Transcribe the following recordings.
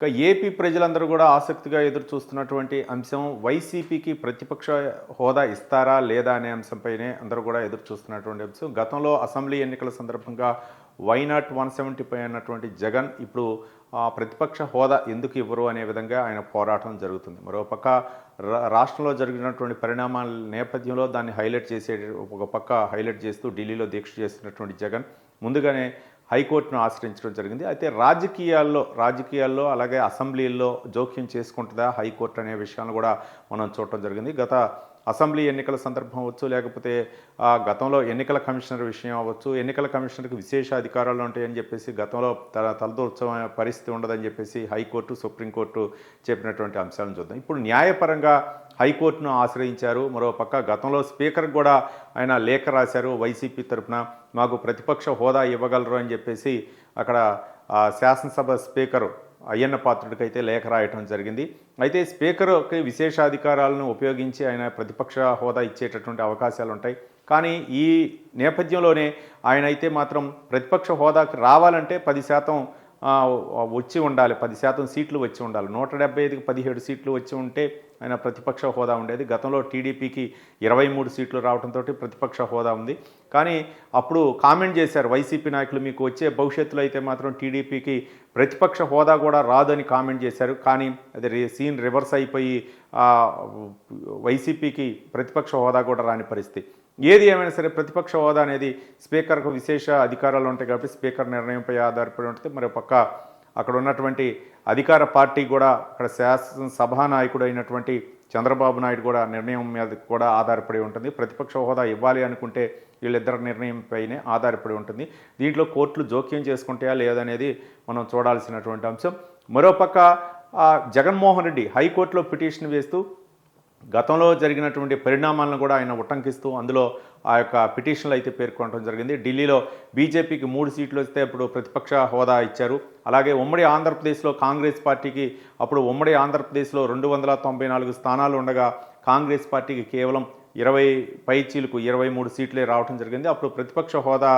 ఇక ఏపీ ప్రజలందరూ కూడా ఆసక్తిగా ఎదురు చూస్తున్నటువంటి అంశం వైసీపీకి ప్రతిపక్ష హోదా ఇస్తారా లేదా అనే అంశంపైనే అందరూ కూడా ఎదురు చూస్తున్నటువంటి అంశం. గతంలో అసెంబ్లీ ఎన్నికల సందర్భంగా why not one seventy five అన్నటువంటి జగన్ ఇప్పుడు ఆ, ప్రతిపక్ష హోదా ఎందుకు ఇవ్వరు అనే విధంగా ఆయన పోరాటం జరుగుతుంది. మరోపక్క రాష్ట్రంలో జరిగినటువంటి పరిణామాల నేపథ్యంలో దాన్ని హైలైట్ చేసే ఒక పక్క హైలైట్ చేస్తూ ఢిల్లీలో దీక్ష చేస్తున్నటువంటి జగన్ ముందుగానే హైకోర్టును ఆశ్రయించడం జరిగింది. అయితే రాజకీయాల్లో రాజకీయాల్లో అలాగే అసెంబ్లీల్లో జోక్యం చేసుకుంటుందా హైకోర్టు అనే విషయాన్ని కూడా మనం చూడటం జరిగింది. గత అసెంబ్లీ ఎన్నికల సందర్భం అవ్వచ్చు లేకపోతే ఆ, గతంలో ఎన్నికల కమిషనర్ విషయం అవ్వచ్చు ఎన్నికల కమిషనర్కి విశేష అధికారాలు ఉంటాయని చెప్పేసి గతంలో తల తలదూర్చమైన పరిస్థితి ఉండదని చెప్పేసి హైకోర్టు సుప్రీంకోర్టు చెప్పినటువంటి అంశాలను చూద్దాం. ఇప్పుడు న్యాయపరంగా హైకోర్టును ఆశ్రయించారు. మరోపక్క గతంలో స్పీకర్ కూడా ఆయన లేఖ రాశారు వైసీపీ తరఫున మాకు ప్రతిపక్ష హోదా ఇవ్వగలరు అని చెప్పేసి అక్కడ శాసనసభ స్పీకర్ అయ్యన్న పాత్రుడికి అయితే లేఖ రాయటం జరిగింది. అయితే స్పీకర్కి విశేషాధికారాలను ఉపయోగించి ఆయన ప్రతిపక్ష హోదా ఇచ్చేటటువంటి అవకాశాలు ఉంటాయి కానీ ఈ నేపథ్యంలోనే ఆయన అయితే మాత్రం ప్రతిపక్ష హోదాకి రావాలంటే పది శాతం వచ్చి ఉండాలి. పది శాతం సీట్లు వచ్చి ఉండాలి. నూట డెబ్బై ఐదుకి పదిహేడు సీట్లు వచ్చి ఉంటే ఆయన ప్రతిపక్ష హోదా ఉండేది. గతంలో టీడీపీకి ఇరవై మూడు సీట్లు రావడంతో ప్రతిపక్ష హోదా ఉంది. కానీ అప్పుడు కామెంట్ చేశారు వైసీపీ నాయకులు మీకు వచ్చే భవిష్యత్తులో అయితే మాత్రం టీడీపీకి ప్రతిపక్ష హోదా కూడా రాదని కామెంట్ చేశారు. కానీ అది రి- సీన్ రివర్స్ అయిపోయి వైసీపీకి ప్రతిపక్ష హోదా కూడా రాని పరిస్థితి. ఏది ఏమైనా సరే ప్రతిపక్ష హోదా అనేది స్పీకర్కు విశేష అధికారాలు ఉంటాయి కాబట్టి స్పీకర్ నిర్ణయంపై ఆధారపడి ఉంటుంది. మరి పక్క అక్కడ ఉన్నటువంటి అధికార పార్టీ కూడా అక్కడ శాసనసభా నాయకుడు అయినటువంటి చంద్రబాబు నాయుడు కూడా నిర్ణయం మీద కూడా ఆధారపడి ఉంటుంది. ప్రతిపక్ష హోదా ఇవ్వాలి అనుకుంటే వీళ్ళిద్దరి నిర్ణయంపైనే ఆధారపడి ఉంటుంది. దీంట్లో కోర్టులు జోక్యం చేసుకుంటాయా లేదనేది మనం చూడాల్సినటువంటి అంశం. మరోపక్క జగన్మోహన్ రెడ్డి హైకోర్టులో పిటిషన్ వేస్తూ గతంలో జరిగినటువంటి పరిణామాలను కూడా ఆయన ఉటంకిస్తూ అందులో ఆ యొక్క పిటిషన్లు అయితే పేర్కొనడం జరిగింది. ఢిల్లీలో బీజేపీకి మూడు సీట్లు వస్తే అప్పుడు ప్రతిపక్ష హోదా ఇచ్చారు. అలాగే ఉమ్మడి ఆంధ్రప్రదేశ్లో కాంగ్రెస్ పార్టీకి అప్పుడు ఉమ్మడి ఆంధ్రప్రదేశ్లో రెండు వందల తొంభై నాలుగు స్థానాలు ఉండగా కాంగ్రెస్ పార్టీకి కేవలం ఇరవై పైచీలకు ఇరవై మూడు సీట్లే రావడం జరిగింది. అప్పుడు ప్రతిపక్ష హోదా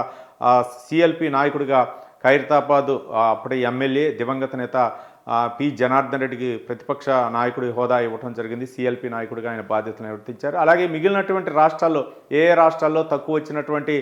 సిఎల్పి నాయకుడిగా ఖైరతాబాద్ అప్పటి ఎమ్మెల్యే దివంగత నేత పి జనార్దన్ రెడ్డికి ప్రతిపక్ష నాయకుడి హోదా ఇవ్వడం జరిగింది. సిఎల్పి నాయకుడిగా ఆయన బాధ్యతలు నిర్వర్తించారు. అలాగే మిగిలినటువంటి రాష్ట్రాల్లో ఏ ఏ రాష్ట్రాల్లో తక్కువ వచ్చినటువంటి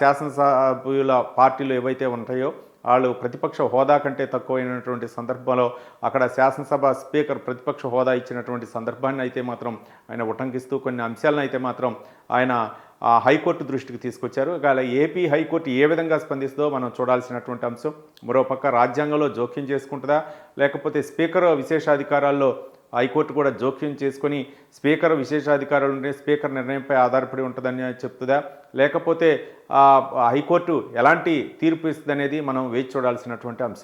శాసనసభ్యుల పార్టీలు ఏవైతే ఉంటాయో వాళ్ళు ప్రతిపక్ష హోదా కంటే తక్కువైనటువంటి సందర్భంలో అక్కడ శాసనసభ స్పీకర్ ప్రతిపక్ష హోదా ఇచ్చినటువంటి సందర్భాన్ని అయితే మాత్రం ఆయన ఉటంకిస్తూ కొన్ని అంశాలను అయితే మాత్రం ఆయన ఆ, హైకోర్టు దృష్టికి తీసుకొచ్చారు. ఇక ఏపీ హైకోర్టు ఏ విధంగా స్పందిస్తుందో మనం చూడాల్సినటువంటి అంశం. మరోపక్క రాజ్యాంగంలో జోక్యం చేసుకుంటుందా? లేకపోతే స్పీకర్ విశేషాధికారాల్లో హైకోర్టు కూడా జోక్యం చేసుకొని స్పీకర్ విశేషాధికారులు ఉంటే స్పీకర్ నిర్ణయంపై ఆధారపడి ఉంటుందని చెప్తుందా? లేకపోతే ఆ, హైకోర్టు ఎలాంటి తీర్పు ఇస్తుందనేది మనం వేచి చూడాల్సినటువంటి అంశం.